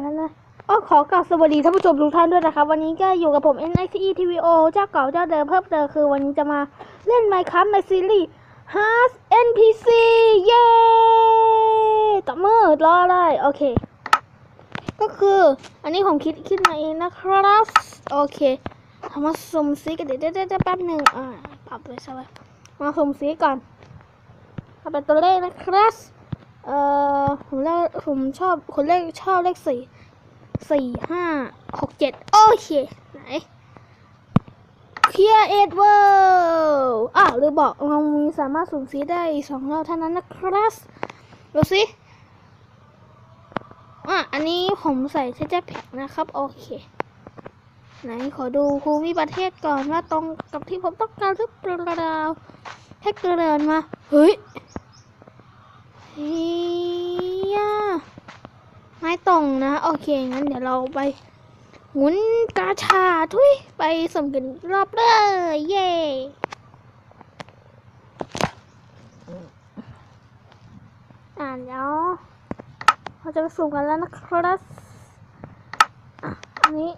านแล้วนะอ๋อขอกล่าวสวัสดีท่านผู้ชมทุกท่านด้วยนะครับ วันนี้ก็อยู่กับผม NICE TVO เจ้าเก่าเจ้าเดิมเพิ่มเติมคือวันนี้จะมาเล่น Minecraft ในซีรีส์ Heart NPC เย้ตบมือรออะไรโอเค ก็คืออันนี้ผมคิดคิดมาเองนะครับ โอเคทำมาสุ่มซีกันเดี๋ยวเดี๋ยวเดี๋ยวแป๊บหนึ่งอ่าปรับไปซะไว้มาสุ่มซีก่อนเอาเป็นตัวเลขนะครับ เอ่อผมเลขผมชอบคนเลขชอบเลขสี่สี่ห้าหกเจ็ดโอเค ไหนเคลียร์เอ็ดเวิลด์อะหรือบอกเรามีสามารถสุ่มซีได้สองรอบเท่านั้นนะครับดูสิอะอันนี้ผมใส่เทเจแพ็กนะครับ โอเค ไหนขอดูภูมิประเทศก่อนว่าตรงกับที่ผมต้องการหรือเปล่าให้เกรินมา เฮ้ย เฮียไม่ตรงนะ โอเค งั้นเดี๋ยวเราไปหมุนกาชาทุยไปสมกันรอบเลย เย่อ่านแล้วเราจะไปสุ่มกันแล้วนะครับอันนี้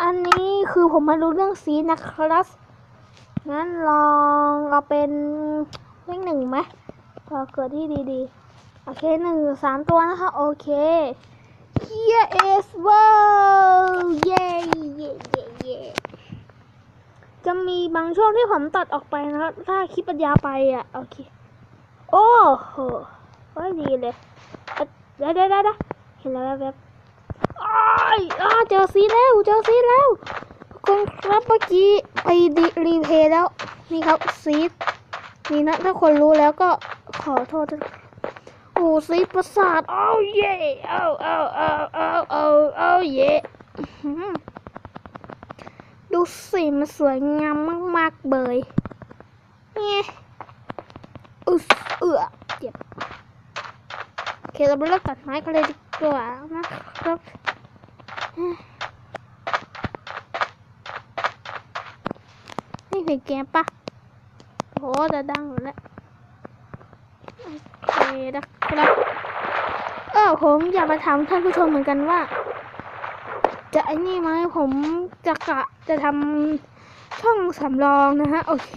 อันนี้คือผมมารู้เรื่องสีนะครับงั้นลองเอาเป็นเลขหนึ่งไหม พอเกิดที่ดีๆ โอเคหนึ่งสามตัวนะคะ โอเค Here is world เย้เย้เย้เย้จะมีบางช่วงที่ผมตัดออกไปนะครับ ถ้าคลิปปัญญาไปอะ โอเค โอ้โหดีเลยอะเดี๋ยวเดี๋ยวเดี๋ยวเห็นแล้วแบบอ้ายอ้าเจอซีแล้ว เจอซีแล้วทุกคนครับเมื่อกี้ไปรีเพย์แล้ว นี่ครับซีดนี่นะ ถ้าคนรู้แล้วก็ อโทษด้วยโอ้ซีดประสาทเอาเย่เอาเอาเอาเอาเอาเอาเย่อื้อหือดูสิมันสวยงามมากๆเบยเนี่ยอึสเอือเจ็บโอเคเราไปเลิกตัดไม้กันเลยดีกว่านะครับนี่เพลงแกมปะโหจะดังแล้ว โอเคนะครับเออผมอยากมาถามท่านผู้ชมเหมือนกันว่า จะไอ้นี่ไหมผมจะกะจะทำช่องสำรองนะฮะโอเค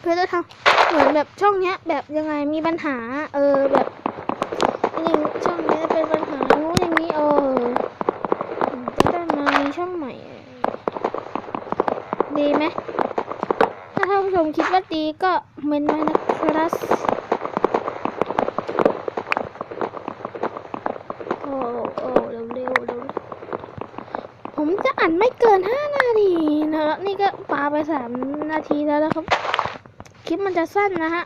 เพื่อจะทำเหมือนแบบช่องเนี้ย แบบยังไงมีปัญหา เออแบบนี่ช่องนี้เป็นปัญหานู้นอย่างนี้เออจะได้มามีช่องใหม่ ดีไหมถ้าท่านผู้ชมคิดว่าดีก็เมนมานะครับ โอ้โอ้เร็วเร็วเร็วผมจะอ่านไม่เกินห้านาทีนะ แล้วนี่ก็ปาไปสามนาทีแล้วนะครับ คลิปมันจะสั้นนะฮะ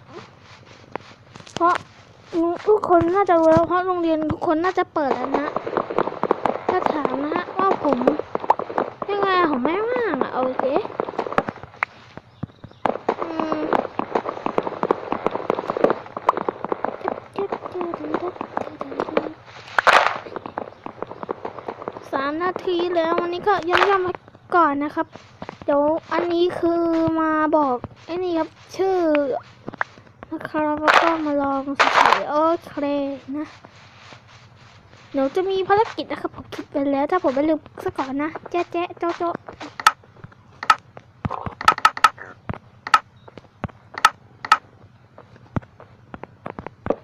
เพราะทุกคนน่าจะรู้แล้วเพราะโรงเรียนทุกคนน่าจะเปิดแล้วนะถ้าถามนะฮะว่าผมยังไงผมไม่ว่างอะโอเคสามนาทีแล้ววันนี้ก็ย่ำๆมาก่อนนะครับ เดี๋ยวอันนี้คือมาบอกไอ้นี่ครับชื่อนะครับแล้วก็มาลองเฉยๆโอเคนะเดี๋ยวจะมีภารกิจนะครับผมคิดไปแล้ว ถ้าผมไม่ลืมซะก่อนนะแจ๊ะแจ๊ะโจ๊ะโจ๊ะ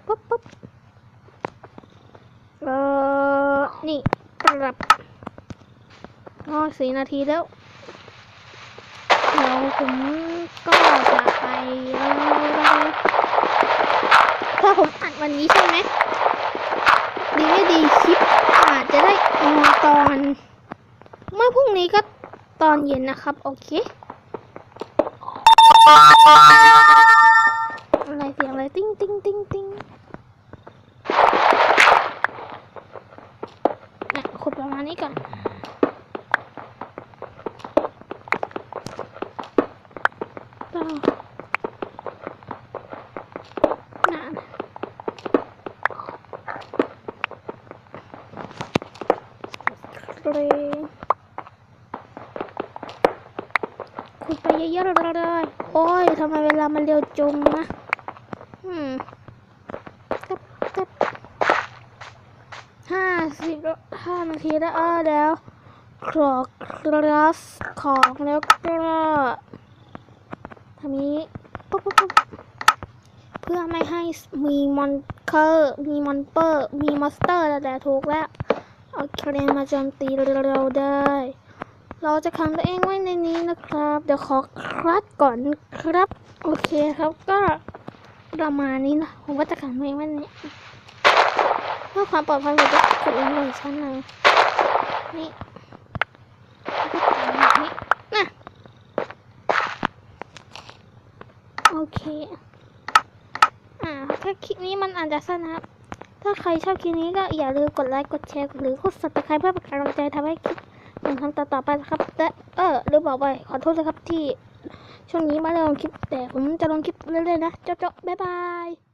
ปุ๊บปุ๊บเออนี่ปรับอ๋อสี่นาทีแล้ว ผมก็จะไปแล้วถ้าผมอัดวันนี้ใช่ไหมดีไม่ดีคลิปอาจจะได้ออนตอน เมื่อพรุ่งนี้ก็ตอนเย็นนะครับ โอเค อะไรเสียงอะไรติ้งติ้งติ้งติ้งอะขุดประมาณนี้ก่อน ต่อน่ะเกรขุดไปเยอะๆเลยโอ้ยทำไมเวลามันเร็วจุงนะอืมตึ๊บตึ๊บห้าสิบห้านาทีแล้วเออแล้วกรอกราสของแล้วก็ ทำนี้ปุ๊บปุ๊บปุ๊บเพื่อไม่ให้มีมอนเคอร์ มีมอนเปอร์ มีมอนสเตอร์แล้วแต่ถูกแล้วเอาเครนมาโจมตีเราได้ เราจะขังตัวเองไว้ในนี้นะครับ เดี๋ยวขอคลัดก่อนครับ โอเคครับก็ประมาณนี้นะ ผมก็จะขังตัวเองไว้ในนี้เพื่อความปลอดภัยผมจะกดลงไว้ชั้นหนึ่งนี่แล้วก็กดลงนี่นะโอ เคอ่าถ้าคลิปนี้มันอาจจะสั้นนะครับ ถ้าใครชอบคลิปนี้ก็อย่าลืมกดไลค์กดแชร์หรือกด subscribe เพื่อเป็นกำลังใจทำให้คลิปยังทำต่อๆไปนะครับและเออหรือบอกไปขอโทษนะครับที่ช่วงนี้ไมาลงคลิปแต่ผมจะลงคลิปเรื่อยๆนะเจ้าๆบ๊ายบาย